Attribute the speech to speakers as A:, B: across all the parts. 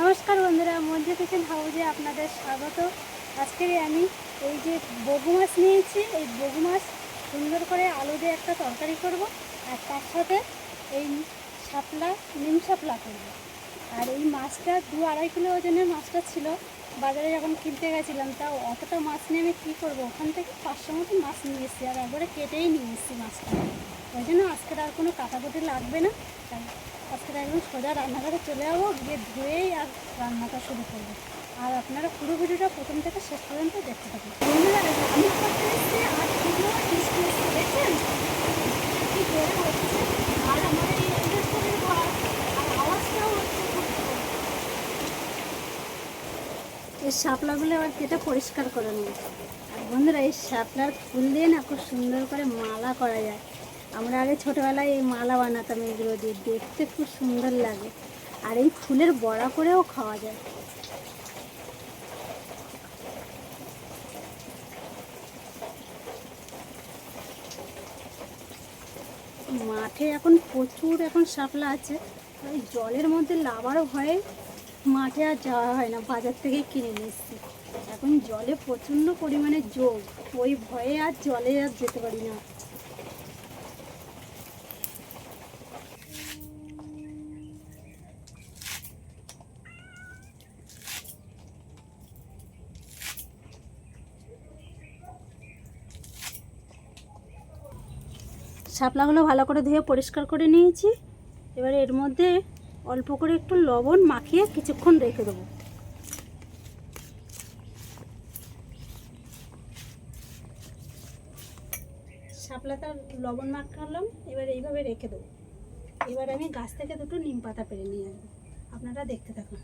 A: নমস্কার বন্ধুরা মঞ্জু কিচেন হাউজে আপনাদের স্বাগত। আজকে আমি এই যে বগু মাছ নিয়েছি, এই বগু মাছ সুন্দর করে আলু দিয়ে একটা তরকারি করব আর তার সাথে এই শাপলা, নিম শাপলা করব। আর এই মাছটা দু আড়াই কিলো ওজনের মাছটা ছিল, বাজারে যখন কিনতে গেছিলাম তাও অতটা মাছ নিয়ে আমি কী করব? ওখান থেকে পাঁচশো মতো মাছ নিয়ে এসেছি আর একবারে কেটেই নিয়ে এসেছি মাছটা। ওই জন্য আজকের আর কোনো কাটাকুটি লাগবে না। আজকে একদম সোজা রান্নাঘরে চলে যাব, গিয়ে ধুয়েই আর রান্নাটা শুরু করব। আর আপনারা পুরো ভিডিওটা প্রথম থেকে শেষ পর্যন্ত দেখতে থাকুন। এই ইন্ডাস্ট্রির শাপলাগুলো আবার কেটে পরিষ্কার করে নেব। আর বন্ধুরা, এই শাপলার ফুল দিয়ে না খুব সুন্দর করে মালা করা যায়। আমরা আগে ছোটোবেলায় এই মালা বানাতাম, এগুলো দিয়ে দেখতে খুব সুন্দর লাগে। আর এই ফুলের বড়া করেও খাওয়া যায়। মাঠে এখন প্রচুর এখন শাপলা আছে। ওই জলের মধ্যে লাভারও ভয়ে মাঠে আর যাওয়া হয় না, বাজার থেকে কিনে নিচ্ছি এখন জলে প্রচণ্ড পরিমাণে যোগ, ওই ভয়ে আর জলে আর যেতে পারি না। শাপলাগুলো ভালো করে ধুয়ে পরিষ্কার করে নিয়েছি। এবারে এর মধ্যে অল্প করে একটু লবণ মাখিয়ে কিছুক্ষণ রেখে দেবো। শাপলাটা লবণ মাখালাম, এবার এইভাবে রেখে দেবো। এবার আমি গাছ থেকে দুটো নিম পাতা পেরে নিয়ে আসব। আপনারা দেখতে থাকুন।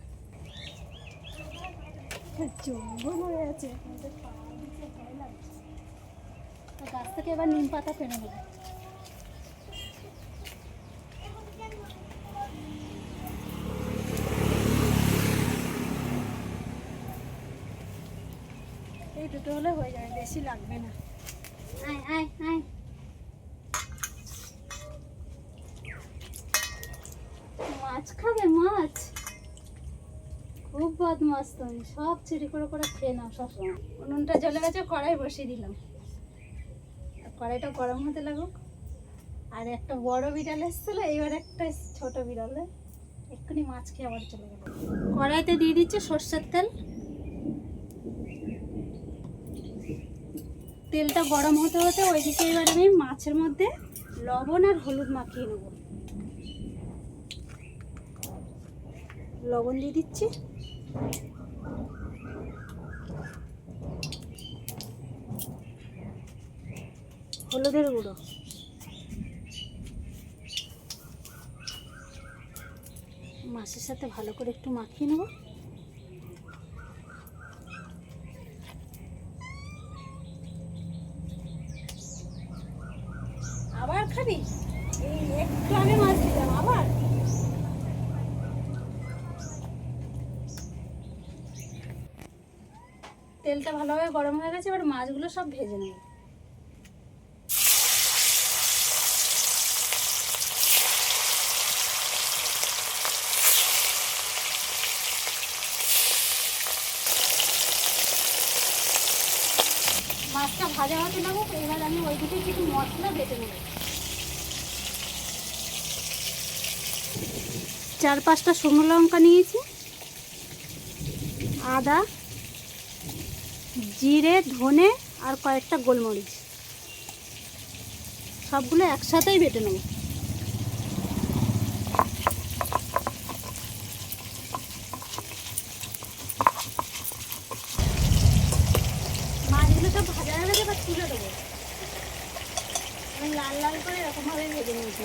A: গাছ থেকে এবার নিম পাতা পেরে নেব। দুটো হলে হয়ে যাবে বেশি লাগবে না। আয় আয় আয়। মাছ খাবে মাছ? খুব বদমাস তুমি সব চুরি করে করে খেয়ে নাও সবসময়। উনুনটা জ্বলে গেছে কড়াই বসিয়ে দিলাম। কড়াইটা গরম হতে লাগুক। আর একটা বড় বিড়াল এসেছিল এইবার একটা ছোট বিড়ালে। এক্ষুনি মাছ খেয়ে আবার চলে গেল। কড়াইতে দিয়ে দিচ্ছে সর্ষের তেল। তেলটা গরম হতে হতে ওইদিকে এবার আমি মাছের মধ্যে লবণ আর হলুদ মাখিয়ে নেব। লবণ দিয়ে দিচ্ছি। হলুদের গুঁড়ো। মাছের সাথে ভালো করে একটু মাখিয়ে নেব আবার খাবি এই একটু আগে মাছ দিলাম আবার তেলটা ভালোভাবে গরম হয়ে গেছে, এবার মাছগুলো সব ভেজে নেব। মাছটা ভাজা হতে লাগুক এবার আমি ওই ওইদিকে কিছু মশলা বেটে নেব। চার পাঁচটা শুকনো লঙ্কা নিয়েছি, আদা জিরে, ধনে আর কয়েকটা গোলমরিচ। সবগুলো একসাথেই বেটে নেব। মাছগুলো ভাজা তুলে দেবো। লাল লাল করে ভেজে নিয়েছি।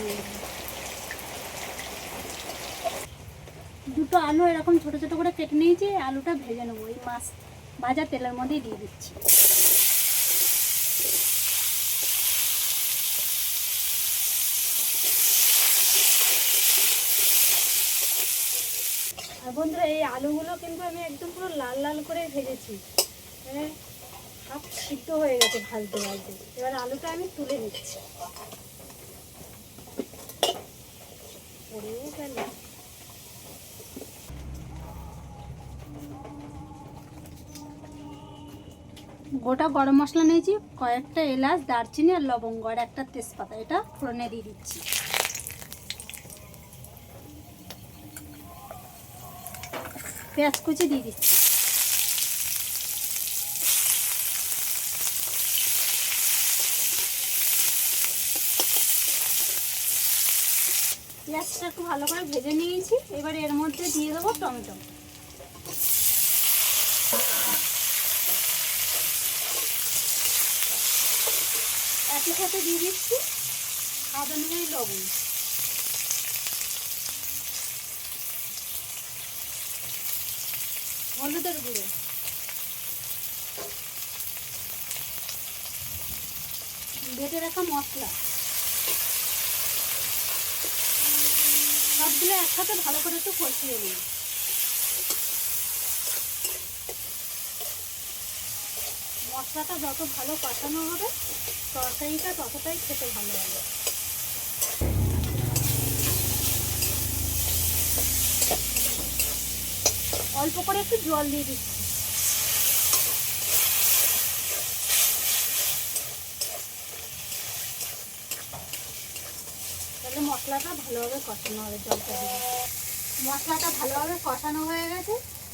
A: দুটো আলু এরকম ছোট ছোট করে কেটে নিয়েছি, আলুটা ভেজে নেব। এই মাছ ভাজা তেলের মধ্যেই দিয়ে দিচ্ছি। আর বন্ধুরা, এই আলুগুলো কিন্তু আমি একদম পুরো লাল লাল করে ভেজেছি। হ্যাঁ সব সিদ্ধ হয়ে গেছে ভাজতে ভাজতে। এবার আলুটা আমি তুলে নিচ্ছি। গোটা গরম মশলা নিয়েছি, কয়েকটা এলাচ, দারচিনি আর লবঙ্গ, আর একটা তেজপাতা। এটা ফোড়নে দিয়ে দিচ্ছি। পেঁয়াজ কুচি দিয়ে দিচ্ছি। পেঁয়াজটা একটু ভালো করে ভেজে নিয়েছি। এবার এর মধ্যে দিয়ে দেবো টমেটো। সাথে দিয়ে দিচ্ছি, স্বাদ অনুযায়ী লবণ। হলুদের গুঁড়ো। বেটে রাখা মশলা। সবগুলো একসাথে ভালো করে একটু কষিয়ে নিই মশলাটা যত ভালো কষানো হবে, তরকারিটা ততটাই খেতে ভালো হবে। অল্প করে একটু জল দিয়ে দিচ্ছি। তাহলে মশলাটা ভালোভাবে কষানো হবে জলটা দিয়ে। মশলাটা ভালোভাবে কষানো হয়ে গেছে।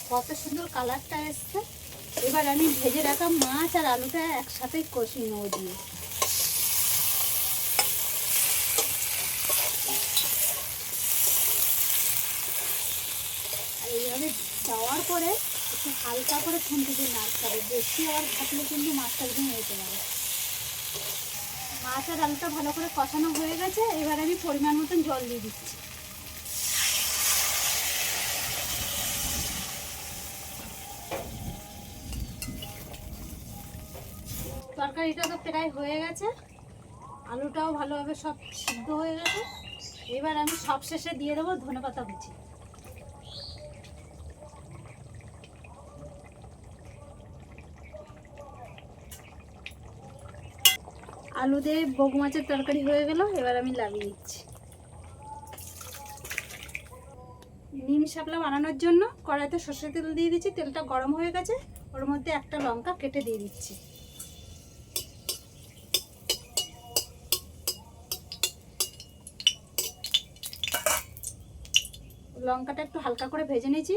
A: কত সুন্দর কালারটা এসছে। এবার আমি ভেজে রাখা মাছ আর আলুটা একসাথে কষিয়ে নেব দিয়ে। আর এইভাবে দেওয়ার পরে একটু হালকা করে দিয়ে নাড়তে হবে। বেশি আবার থাকলে কিন্তু মাছটা ভেঙে যেতে পারে মাছ আর আলুটা ভালো করে কষানো হয়ে গেছে। এবার আমি পরিমাণ মতন জল দিয়ে দিচ্ছি। তরকারিটা তো প্রায় হয়ে গেছে। আলুটাও ভালোভাবে সব সিদ্ধ হয়ে গেছে। এবার আমি সব শেষে দিয়ে দেবো ধনেপাতা কুচি। আলু দিয়ে বগু মাছের তরকারি হয়ে গেল, এবার আমি লাগিয়ে নিচ্ছি নিম শাপলা বানানোর জন্য কড়াইতে সর্ষের তেল দিয়ে দিচ্ছি। তেলটা গরম হয়ে গেছে, ওর মধ্যে একটা লঙ্কা কেটে দিয়ে দিচ্ছি। লঙ্কাটা একটু হালকা করে ভেজে নিয়েছি,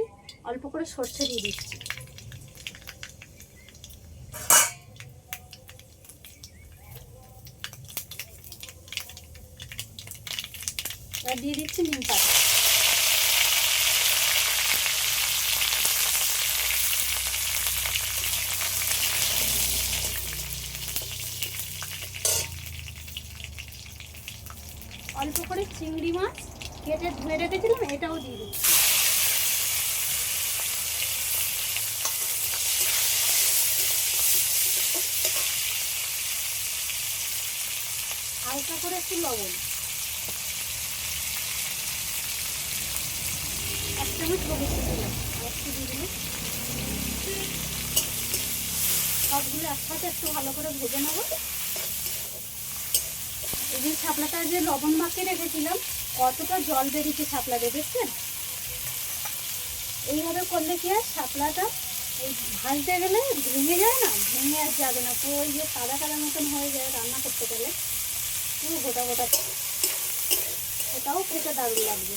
A: অল্প করে সর্ষে দিয়ে দিচ্ছি। এবার দিয়ে দিচ্ছি নিম পাতা। অল্প করে চিংড়ি মাছ কেটে ধুয়ে রেখেছিলাম, এটাও দিয়ে দিচ্ছি। হালকা করে একটু লবণ। এক চামচ হলুদ দিলাম। একটু দিয়ে দিলাম। সবগুলো একসাথে একটু ভালো করে ভেজে নেব। এই যে শাপলাটা যে লবণ মাখিয়ে রেখেছিলাম কতটা জল বেরিয়েছে শাপলাতে দেখছেন? এইভাবে করলে কি হয়, শাপলাটা এই ভাজতে গেলে ভেঙে যায় না? ভেঙে আর যাবে না। পুরো ওই যে সাদা সাদা মতন হয়ে যায় রান্না করতে গেলে। পুরো গোটা গোটা সেটাও খেতে দারুণ লাগবে।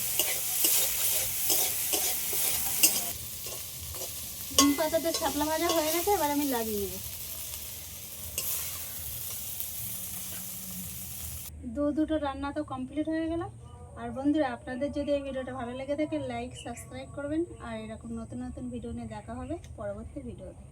A: নিম পাতাতে শাপলা ভাজা হয়ে গেছে, এবার আমি লাগিয়ে নেব। দু দুটো রান্না তো কমপ্লিট হয়ে গেল। আর বন্ধুরা, আপনাদের যদি এই ভিডিওটা ভালো লেগে থাকে লাইক সাবস্ক্রাইব করবেন। আর এরকম নতুন নতুন ভিডিও নিয়ে দেখা হবে পরবর্তী ভিডিওতে।